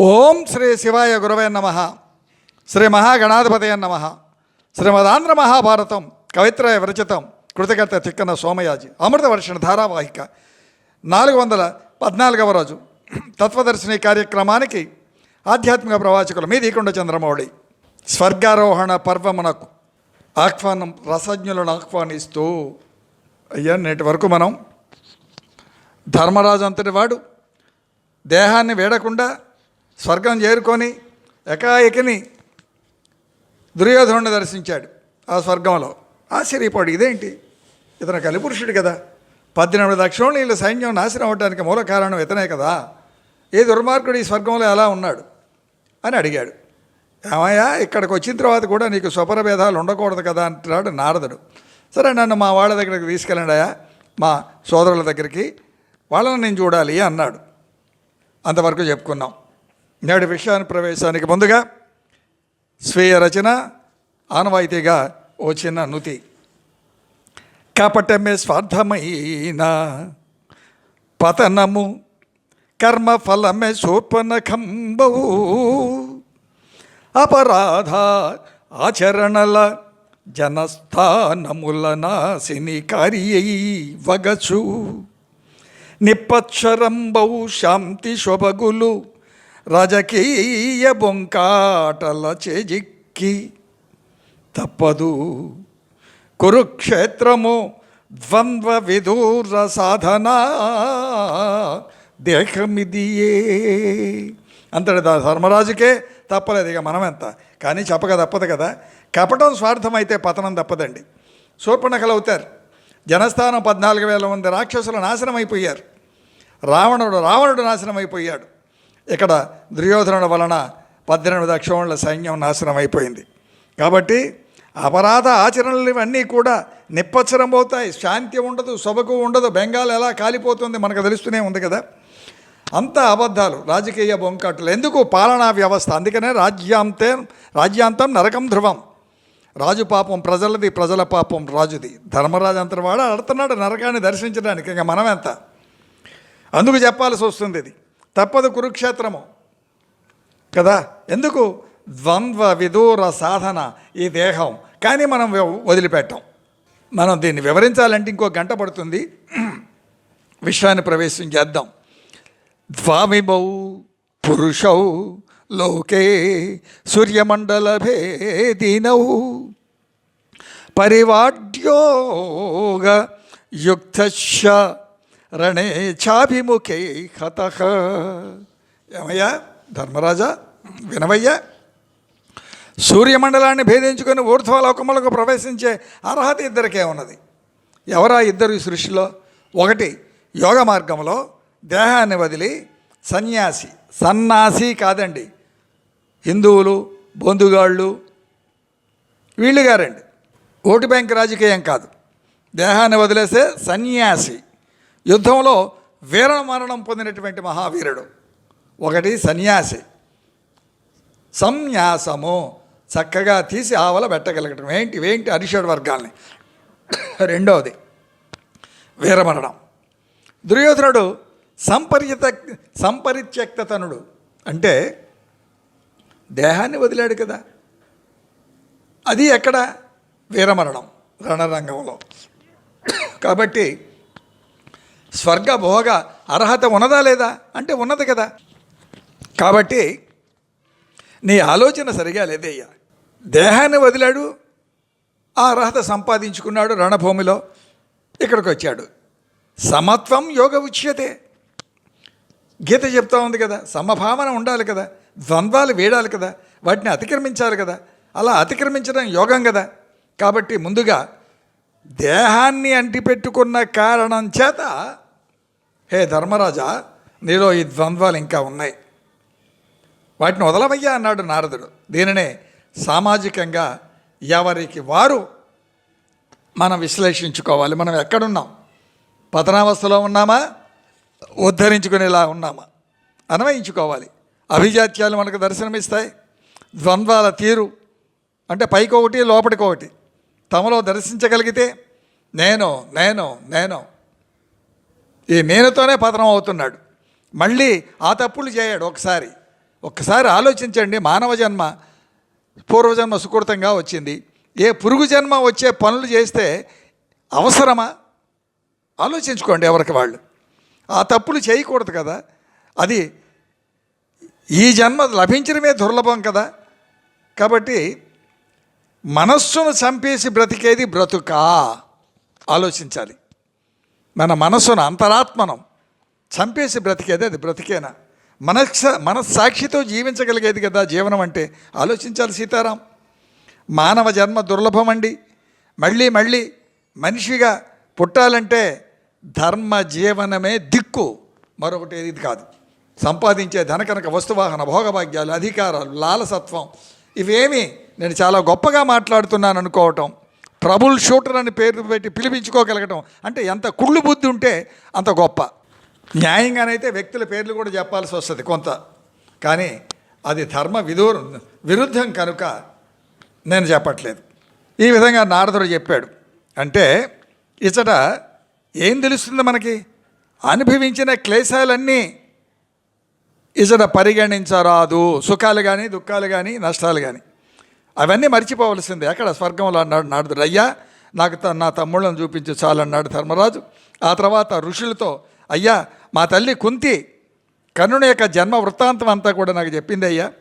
ఓం శ్రీ శివాయ గురవే నమ. శ్రీ మహాగణాధిపతయ నమ. శ్రీమదాంధ్ర మహాభారతం కవిత్రయ విరచితం కృతకర్త చిక్కన సోమయాజి. అమృత వర్షణ ధారావాహిక. నాలుగు వందల పద్నాలుగవ రోజు. తత్వదర్శిని కార్యక్రమానికి ఆధ్యాత్మిక ప్రవాచకులు మీ దీకొండ చంద్రమౌళి. స్వర్గారోహణ పర్వమునకు ఆహ్వానం రసజ్ఞులను ఆహ్వానిస్తూ అయ్యా నేటి వరకు మనం ధర్మరాజు అంతటి వాడు. దేహాన్ని వేడకుండా స్వర్గం చేరుకొని ఎకాఎకిని దుర్యోధనుడిని దర్శించాడు ఆ స్వర్గంలో. ఆశ్చర్యపాడు ఇదేంటి? ఇతను కలిపురుషుడు కదా. పద్దెనిమిది లక్షల సైన్యం నాశనం అవడానికి మూల కారణం ఇతనే కదా. ఏ దుర్మార్గుడు ఈ స్వర్గంలో ఎలా ఉన్నాడు? అని అడిగాడు. ఏమయ్యా ఇక్కడికి వచ్చిన తర్వాత కూడా నీకు స్వపర భేదాలు ఉండకూడదు కదా అంటున్నాడు నారదుడు. సరే నన్ను మా వాళ్ళ దగ్గరికి తీసుకెళ్ళండి అయ్యా. మా సోదరుల దగ్గరికి. వాళ్ళని నేను చూడాలి అన్నాడు. అంతవరకు చెప్పుకున్నాం. నేడు విషయాన్ని ప్రవేశానికి ముందుగా స్వీయ రచన ఆనవాయితీగా ఓ చిన్న నుతి. కపటమే స్వార్థమైన పతనము కర్మఫలమే శోపనఖంబవు. అపరాధ ఆచరణల జనస్థానముల నాశిని కార్యై వగచు. నిప్పచ్చరంబౌ శాంతి శొభగులు రాజకీయ బొంకాటల చేజిక్కి తప్పదు. కురుక్షేత్రము ద్వంద్వ విదూర సాధన దేహమిదియే. అంతటి దా- ధర్మరాజుకే తప్పలేదు ఇక మనమెంత. కానీ చెప్పక తప్పదు కదా. కపటం స్వార్థం అయితే పతనం తప్పదండి. శూర్పణకలు అవుతారు జనస్థానం పద్నాలుగు వేల మంది రాక్షసులు నాశనం అయిపోయారు రావణుడు రావణుడు నాశనం అయిపోయాడు ఇక్కడ దుర్యోధనుడు వలన పద్దెనిమిది అక్షోణుల సైన్యం నాశనం అయిపోయింది కాబట్టి అపరాధ ఆచరణలు ఇవన్నీ కూడా నిప్పచ్చరం పోతాయి. శాంతి ఉండదు సభకు ఉండదు బెంగాల్ ఎలా కాలిపోతుంది మనకు తెలుస్తూనే ఉంది కదా. అంత అబద్ధాలు రాజకీయ బొంకాటులు. ఎందుకు? పాలనా వ్యవస్థ. అందుకనే రాజ్యాంతే రాజ్యాంతం నరకం ధ్రువం. రాజు పాపం ప్రజలది ప్రజల పాపం రాజుది. ధర్మరాజు అంతటివాడు అడుతున్నాడు నరకాన్ని దర్శించడానికి. ఇంకా మనం ఎంత అందుకు చెప్పాల్సి వస్తుంది ఇది. తప్పదు కురుక్షేత్రము. కదా? ఎందుకు? ద్వంద్వ విదూర సాధన ఈ దేహం. కానీ మనం వ- వదిలిపెట్టాం. మనం దీన్ని వివరించాలంటే ఇంకో గంట పడుతుంది. విషయాన్ని ప్రవేశం చేద్దాం. ద్వామిమౌ పురుషౌ లోకే సూర్యమండల భేదినౌ పరివాడ్యోగ యుక్తశ రణే చాభిముఖై హత. ఏమయ్యా? ధర్మరాజా వినవయ్యా? సూర్యమండలాన్ని భేదించుకొని ఊర్ధ్వలోకములకు ప్రవేశించే అర్హత ఇద్దరికే ఉన్నది. ఎవరా ఇద్దరు ఈ సృష్టిలో? ఒకటి యోగ మార్గంలో దేహాన్ని వదిలి సన్యాసి. సన్నాసి కాదండి. హిందువులు బొందుగాళ్ళు వీళ్ళు గారండి. ఓటు బ్యాంక్ రాజకీయం కాదు. దేహాన్ని వదిలేసే సన్యాసి. యుద్ధంలో వీర మరణం పొందినటువంటి మహావీరుడు. ఒకటి సన్యాసి. సంన్యాసము చక్కగా తీసి ఆవల పెట్టగలగటం. ఏంటి? ఏంటి అరిషడ్ వర్గాల్ని? రెండవది వీరమరణం దుర్యోధనుడు సంపరిత సంపరిత్యక్తతనుడు. అంటే దేహాన్ని వదిలాడు కదా. అది ఎక్కడ? వీరమరణం రణరంగంలో. కాబట్టి స్వర్గ భోగ అర్హత ఉన్నదా లేదా? అంటే ఉన్నది కదా. కాబట్టి నీ ఆలోచన సరిగా లేదయ్యా. దేహాన్ని వదిలాడు ఆ అర్హత సంపాదించుకున్నాడు రణభూమిలో ఇక్కడికి వచ్చాడు సమత్వం యోగ ఉచ్యతే. గీత చెప్తా ఉంది కదా సమభావన ఉండాలి కదా ద్వంద్వాలు వేడాలి కదా వాటిని అతిక్రమించాలి కదా అలా అతిక్రమించడం యోగం కదా. కాబట్టి ముందుగా దేహాన్ని అంటిపెట్టుకున్న కారణం చేత హే ధర్మరాజా నీలో ఈ ద్వంద్వాలు ఇంకా ఉన్నాయి. వాటిని వదలవయ్యా అన్నాడు నారదుడు. దీనినే సామాజికంగా ఎవరికి వారు మనం విశ్లేషించుకోవాలి. మనం ఎక్కడున్నాం? పతనావస్థలో ఉన్నామా? ఉద్ధరించుకునేలా ఉన్నామా? అన్వయించుకోవాలి. అభిజాత్యాలు మనకు దర్శనమిస్తాయి. ద్వంద్వాల తీరు అంటే పైకి ఒకటి లోపలికి ఒకటి తమలో దర్శించగలిగితే నేను నేను నేను ఈ మేనతోనే పతనం అవుతున్నాడు. మళ్ళీ ఆ తప్పులు చేయడు ఒకసారి. ఒక్కసారి ఆలోచించండి మానవ జన్మ పూర్వజన్మ సుకృతంగా వచ్చింది. ఏ పురుగు జన్మ వచ్చే పనులు చేస్తే అవసరమా? ఆలోచించుకోండి ఎవరికి వాళ్ళు. ఆ తప్పులు చేయకూడదు కదా. అది ఈ జన్మ లభించడమే దుర్లభం కదా. కాబట్టి మనస్సును చంపేసి బ్రతికేది బ్రతుకా. ఆలోచించాలి. మన మనస్సును అంతరాత్మనం చంపేసి బ్రతికేది అది బ్రతికేనా? మనస్స మనస్సాక్షితో జీవించగలిగేది కదా జీవనం అంటే? ఆలోచించాలి సీతారాం. మానవ జన్మ దుర్లభం అండి మళ్ళీ మళ్ళీ మనిషిగా పుట్టాలంటే ధర్మ జీవనమే దిక్కు. మరొకటి ఇది కాదు. సంపాదించే ధనకనక వస్తువాహన భోగభాగ్యాలు అధికారాలు లాలసత్వం ఇవేమీ నేను చాలా గొప్పగా మాట్లాడుతున్నాను అనుకోవటం. ట్రబుల్ షూటర్ అని పేరు పెట్టి పిలిపించుకోగలగటం. అంటే ఎంత కుళ్ళు బుద్ధి ఉంటే అంత గొప్ప. న్యాయంగానైతే వ్యక్తుల పేర్లు కూడా చెప్పాల్సి వస్తుంది కొంత. కానీ అది ధర్మ విదూర విరుద్ధం కనుక నేను చెప్పట్లేదు. ఈ విధంగా నారదుడు చెప్పాడు. అంటే ఇచ్చట ఏం తెలుస్తుంది మనకి? అనుభవించిన క్లేశాలన్నీ ఇచ్చట పరిగణించరాదు. సుఖాలు కానీ దుఃఖాలు కానీ నష్టాలు కానీ అవన్నీ మర్చిపోవలసిందే. ఎక్కడ స్వర్గంలో అన్నాడు నాడు అయ్యా నాకు త- నా తమ్ముళ్ళని చూపించు చాలన్నాడు ధర్మరాజు. ఆ తర్వాత ఋషులతో అయ్యా మా తల్లి కుంతి కర్ణుని యొక్క జన్మ వృత్తాంతం అంతా కూడా నాకు చెప్పింది అయ్యా.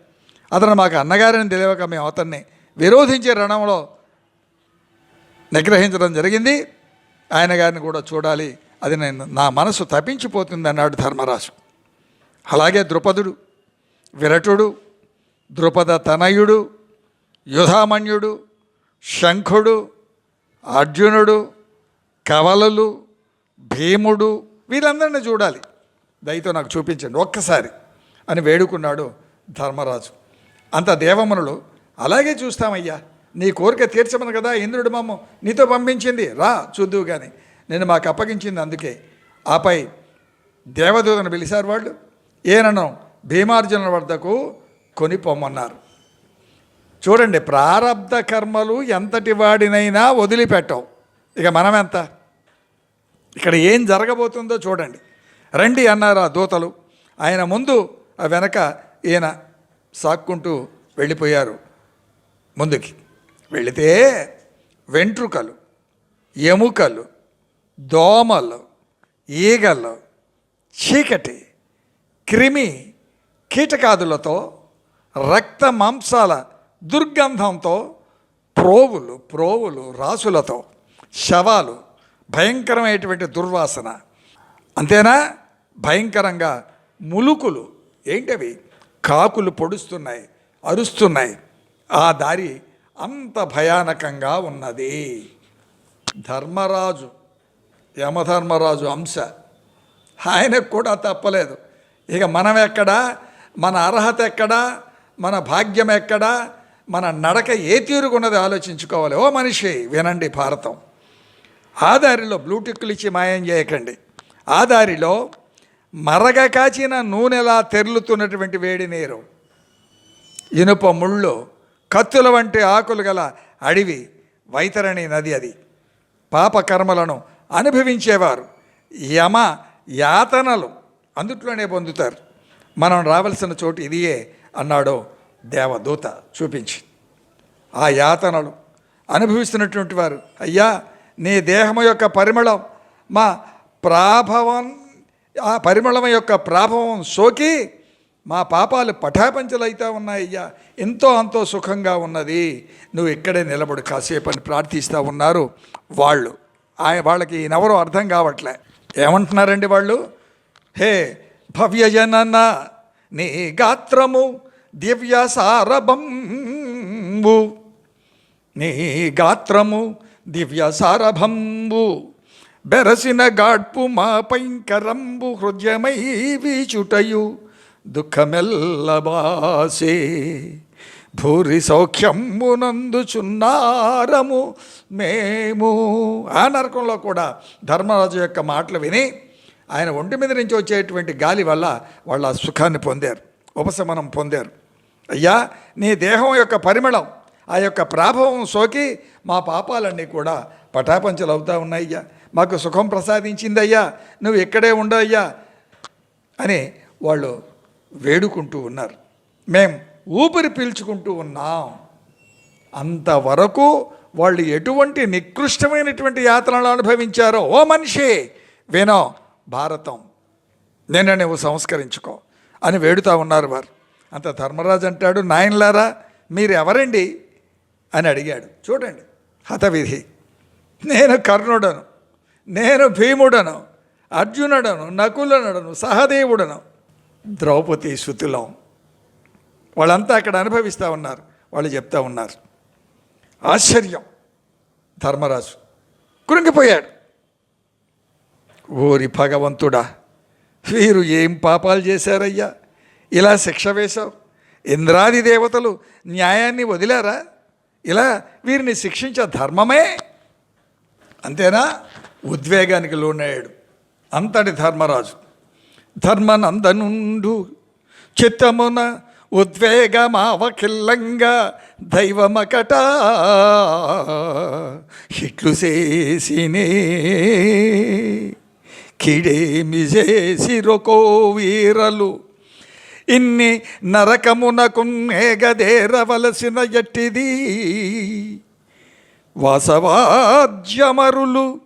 అతను మాకు అన్నగారిని తెలియక మేము అతన్ని విరోధించే రణంలో నిగ్రహించడం జరిగింది. ఆయన గారిని కూడా చూడాలి. అది నేను నా మనసు తప్పించిపోతుంది అన్నాడు ధర్మరాజు. అలాగే ద్రుపదుడు విరటుడు ద్రుపద తనయుడు యుధామన్యుడు శంఖుడు అర్జునుడు కవలలు భీముడు వీళ్ళందరినీ చూడాలి. దయతో నాకు చూపించండి ఒక్కసారి అని వేడుకున్నాడు ధర్మరాజు. అంత దేవమునులు అలాగే చూస్తామయ్యా నీ కోరిక తీర్చమను కదా ఇంద్రుడు మమ్మ నీతో పంపించింది రా చూద్దువు కానీ నేను మాకు అప్పగించింది అందుకే. ఆపై దేవదూతను పిలిచారు వాళ్ళు ఈయనను భీమార్జునుల వద్దకు కొని పొమ్మన్నారు. చూడండి ప్రారంధ కర్మలు ఎంతటి వాడినైనా వదిలిపెట్టవు. ఇక మనం ఎంత? ఇక్కడ ఏం జరగబోతుందో చూడండి. రండి అన్నారు ఆ దూతలు. ఆయన ముందు ఆ వెనక ఈయన సాక్కుంటూ వెళ్ళిపోయారు. ముందుకి వెళితే వెంట్రుకలు ఎముకలు దోమలు ఈగలు చీకటి క్రిమి కీటకాదులతో రక్త మాంసాల దుర్గంధంతో ప్రోవులు ప్రోవులు రాసులతో శవాలు భయంకరమైనటువంటి దుర్వాసన. అంతేనా? భయంకరంగా ములుకులు. ఏంటవి? కాకులు పొడుస్తున్నాయి అరుస్తున్నాయి. ఆ దారి అంత భయానకంగా ఉన్నది. ధర్మరాజు యమధర్మరాజు అంశ. ఆయనకు కూడా తప్పలేదు. ఇక మనం ఎక్కడా మన అర్హత ఎక్కడా? మన భాగ్యం ఎక్కడా? మన నడక ఏ తీరుగున్నది ఆలోచించుకోవాలి. ఓ మనిషి వినండి భారతం. ఆ దారిలో బ్లూటిక్లు ఇచ్చి మాయం చేయకండి. ఆ దారిలో మరగ కాచిన నూనెలా తెరులుతున్నటువంటి వేడి నీరు. ఇనుప ముళ్ళు కత్తుల వంటి ఆకులు గల అడవి వైతరణి నది అది. పాప కర్మలను అనుభవించేవారు. యమ యాతనలు అందుట్లోనే పొందుతారు. మనం రావలసిన చోటు ఇదియే అన్నాడు దేవదూత. చూపించి ఆ యాతనలు అనుభవిస్తున్నటువంటి వారు అయ్యా నీ దేహము యొక్క పరిమళం మా ప్రాభవం ఆ పరిమళం యొక్క ప్రాభవం సోకి మా పాపాలు పఠాపంచలైతే ఉన్నాయ్యా ఎంతో అంతో సుఖంగా ఉన్నది. నువ్వు ఇక్కడే నిలబడు కాసేపు అని ప్రార్థిస్తూ ఉన్నారు వాళ్ళు. ఆయన వాళ్ళకి ఈయనెవరో అర్థం కావట్లే. ఏమంటున్నారండి వాళ్ళు? హే భవ్యజనన్న నీ గాత్రము దివ్య సారభంబు నీ గాత్రము దివ్య సారభంబు. బెరసిన గాడ్పు మా పైంకరంబు హృదయమై వీచుటయు. దుఃఖమెల్లబాసే భూరి సౌఖ్యమునందుచున్నారము మేము. ఆ నరకంలో కూడా ధర్మరాజు యొక్క మాటలు విని ఆయన ఒంటి మీద నుంచి వచ్చేటువంటి గాలి వల్ల వాళ్ళ ఆ సుఖాన్ని పొందారు ఉపశమనం పొందారు. అయ్యా నీ దేహం యొక్క పరిమళం ఆ యొక్క ప్రాభవం సోకి మా పాపాలన్నీ కూడా పటాపంచలు అవుతా ఉన్నాయ్యా. మాకు సుఖం ప్రసాదించిందయ్యా. నువ్వు ఇక్కడే ఉండయ్యా అని వాళ్ళు వేడుకుంటూ ఉన్నారు. మేం ఊపిరి పీల్చుకుంటూ ఉన్నాం. అంతవరకు వాళ్ళు ఎటువంటి నికృష్టమైనటువంటి యాతనలు అనుభవించారో ఓ మనిషి వినో భారతం నిన్న నువ్వు సంస్కరించుకో అని వేడుతూ ఉన్నారు వారు. అంత ధర్మరాజు అంటాడు నాయనలారా మీరు ఎవరండి అని అడిగాడు. చూడండి హతవిధి. నేను కర్ణుడను నేను భీముడను అర్జునుడను నకులనుడను సహదేవుడను. ద్రౌపది శుతులం వాళ్ళంతా అక్కడ అనుభవిస్తూ ఉన్నారు వాళ్ళు చెప్తా ఉన్నారు. ఆశ్చర్యం. ధర్మరాజు కురింగిపోయాడు ఓరి భగవంతుడా వీరు ఏం పాపాలు చేశారయ్యా? ఇలా శిక్ష వేశావు? ఇంద్రాది దేవతలు న్యాయాన్ని వదిలారా? ఇలా వీరిని శిక్షించే ధర్మమే అంతేనా? ఉద్వేగానికి లోనయ్యాడు. అంతటి ధర్మరాజు. ధర్మనందనుండు చిత్తమున ఉద్వేగమావకిల్లంగా దైవమకట ఇట్లు చేసినే కిడేమి చేసిరొకో వీరలు ఇన్ని నరకమునకు ఏగదేరవలసిన ఎట్టిది? వాసవాజ్యమరులు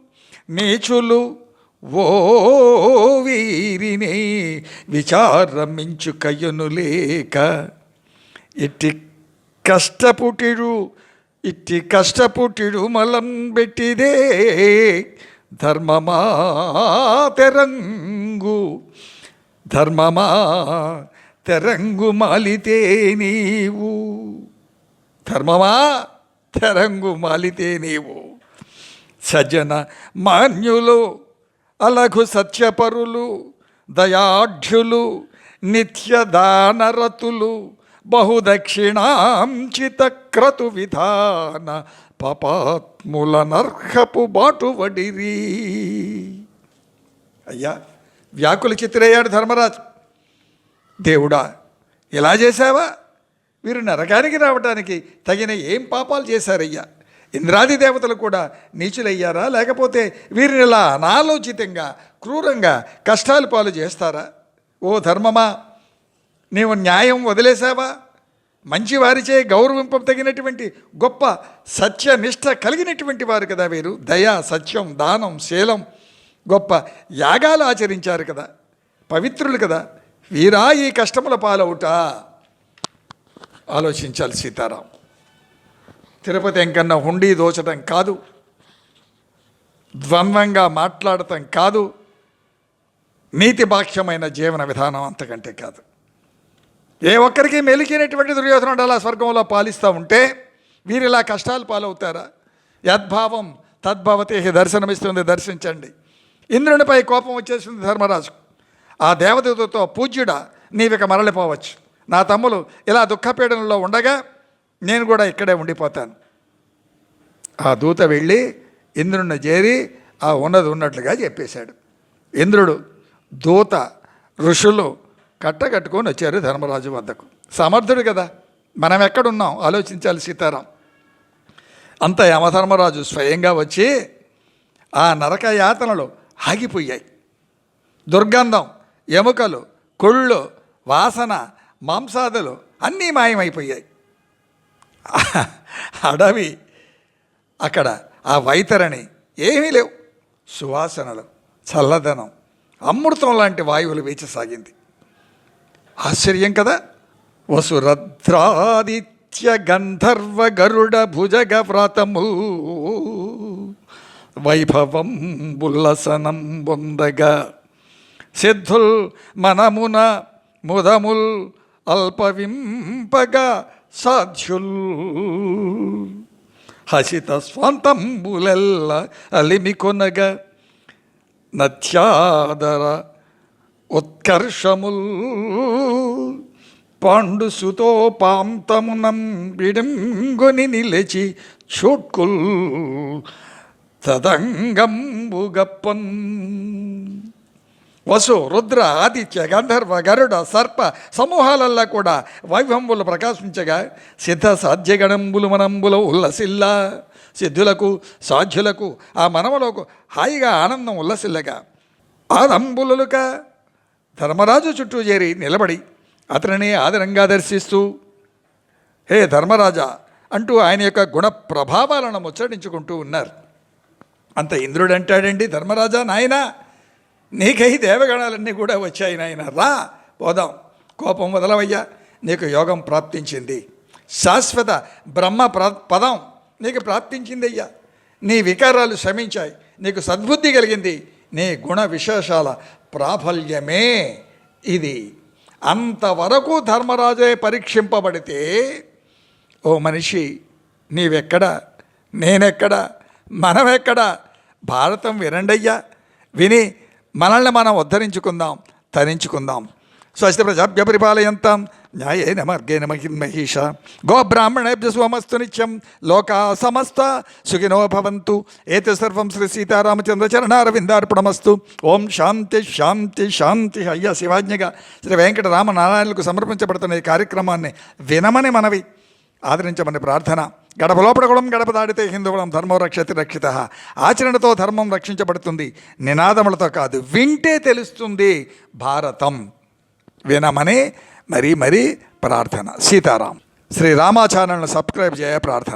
నీచులు ఓ వీరిని విచారమించు కయ్యను లేక ఇట్టి కష్టపుటిడు ఇట్టి కష్టపుటిడు మలం పెట్టిదే ధర్మమా తెరంగు ధర్మమా తెరంగు మాలితే నీవు. ధర్మమా? తెరంగు మాలితే నీవు. సజ్జన మాన్యులు అలఘు సత్యపరులు దయాఢ్యులు నిత్యదానరతులు దానరతులు క్రతు విధాన పపాత్ముల నర్హపు బాటువడిరి అయ్యా వ్యాకుల చిత్రయ్యాడు ధర్మరాజు. దేవుడా ఇలా చేశావా? వీరు నరకానికి రావడానికి తగిన ఏం పాపాలు చేశారయ్యా? ఇంద్రాది దేవతలు కూడా నీచులయ్యారా? లేకపోతే వీరిని ఇలా అనాలోచితంగా క్రూరంగా కష్టాలు పాలు చేస్తారా? ఓ ధర్మమా నీవు న్యాయం వదిలేశావా? మంచి వారిచే గౌరవింపం తగినటువంటి గొప్ప సత్యనిష్ట కలిగినటువంటి వారు కదా వీరు. దయ సత్యం దానం శీలం గొప్ప యాగాలు ఆచరించారు కదా. పవిత్రులు కదా. వీరా ఈ కష్టముల పాలవుట. ఆలోచించాలి సీతారాం. తిరుపతి ఎంకన్నా హుండీ దోచడం కాదు. ద్వంద్వంగా మాట్లాడటం కాదు. నీతి బాక్ష్యమైన జీవన విధానం అంతకంటే కాదు. ఏ ఒక్కరికి మెలికినటువంటి దుర్యోధనుడు అలా స్వర్గంలో పాలిస్తూ ఉంటే వీరు ఇలా కష్టాలు పాలవుతారా? యద్భావం తద్భవతే దర్శనమిస్తుంది దర్శించండి. ఇంద్రునిపై కోపం వచ్చేసింది ధర్మరాజు. ఆ దేవదూతతో పూజ్యుడా నీవిక మరలిపోవచ్చు. నా తమ్ములు ఇలా దుఃఖపీడనలో ఉండగా నేను కూడా ఇక్కడే ఉండిపోతాను. ఆ దూత వెళ్ళి ఇంద్రుడిని చేరి ఆ ఉన్నది ఉన్నట్లుగా చెప్పేశాడు. ఇంద్రుడు దూత ఋషులు కట్టకట్టుకొని వచ్చారు ధర్మరాజు వద్దకు. సమర్థుడు కదా. మనం ఎక్కడున్నాం? ఆలోచించాలి సీతారాం. అంత యమధర్మరాజు స్వయంగా వచ్చి ఆ నరక యాతనలు ఆగిపోయాయి. దుర్గంధం ఎముకలు కొళ్ళు వాసన మాంసాదులు అన్నీ మాయమైపోయాయి. అడవి అక్కడ ఆ వైతరణి ఏమీ లేవు. సువాసనలు చల్లదనం అమృతం లాంటి వాయువులు వీచసాగింది. ఆశ్చర్యం కదా! వసురద్రాదిత్య గంధర్వ గరుడ భుజగ వ్రాతము. వైభవం బుల్లసనం బొందగా సిద్ధుల్ మనమున ముదముల్ అల్పవింపగా సాధ్యుల్. హసిత స్వంతంబులెల్ల అలిమికొనగా నత్యాదర ఉత్కర్షముల్. పాండు సుతో పాంతమునం విడంగొని నిలిచి చూట్కుల్ తదంగంబుగప్పన్ వసు రుద్ర ఆదిత్య గంధర్వ గరుడ సర్ప సమూహాలల్లా కూడా వైభవంబులు ప్రకాశించగా సిద్ధ సాధ్యగణంబులు మనంబులు ఉల్లసిల్లా. సిద్ధులకు సాధ్యులకు ఆ మనములకు హాయిగా ఆనందం ఉల్లసిల్లగా. ఆదంబులుక ధర్మరాజు చుట్టూ చేరి నిలబడి అతనిని ఆదరంగా దర్శిస్తూ హే ధర్మరాజా అంటూ ఆయన యొక్క గుణ ప్రభావాలను ముచ్చటించుకుంటూ ఉన్నారు. అంత ఇంద్రుడు అంటాడండి ధర్మరాజా నాయనా! నీకై దేవగణాలన్నీ కూడా వచ్చాయి నాయన. రా పోదాం. కోపం వదలవయ్యా నీకు యోగం ప్రాప్తించింది. శాశ్వత బ్రహ్మ పదం నీకు ప్రాప్తించింది అయ్యా నీ వికారాలు శమించాయి. నీకు సద్బుద్ధి కలిగింది. నీ గుణ విశేషాల ప్రాబల్యమే ఇది. అంతవరకు ధర్మరాజే పరీక్షింపబడితే ఓ మనిషి నీవెక్కడ? నేనెక్కడ? మనమెక్కడ? భారతం వినండయ్యా. విని మనల్ని మనం ఉద్ధరించుకుందాం తరించుకుందాం. స్వస్తి ప్రజాభ్య పరిపాలయంతాం న్యాయేన మార్గేణ మహిమహీష. గోబ్రాహ్మణేభ్య స్వమస్తు నిత్యం లోకా సమస్త సుఖినో భవంతు. ఏత సర్వం శ్రీ సీతారామచంద్ర చరణారవిందార్పణమస్తు ఓం శాంతి శాంతి శాంతి అయ్యా శివాజ్ఞగా. శ్రీ వెంకటరామ నారాయణకు సమర్పించబడుతున్న ఈ కార్యక్రమాన్ని వినమని మనవి ఆదరించమని ప్రార్థన. గడప లోపల కులం గడప దాడితే హిందువులం ధర్మం రక్షతి రక్షిత. ఆచరణతో ధర్మం రక్షించబడుతుంది. నినాదములతో కాదు వింటే తెలుస్తుంది భారతం. వినమని మరీ మరీ ప్రార్థన. సీతారాం. శ్రీ రామాచార్యులను సబ్స్క్రైబ్ చేయ ప్రార్థన.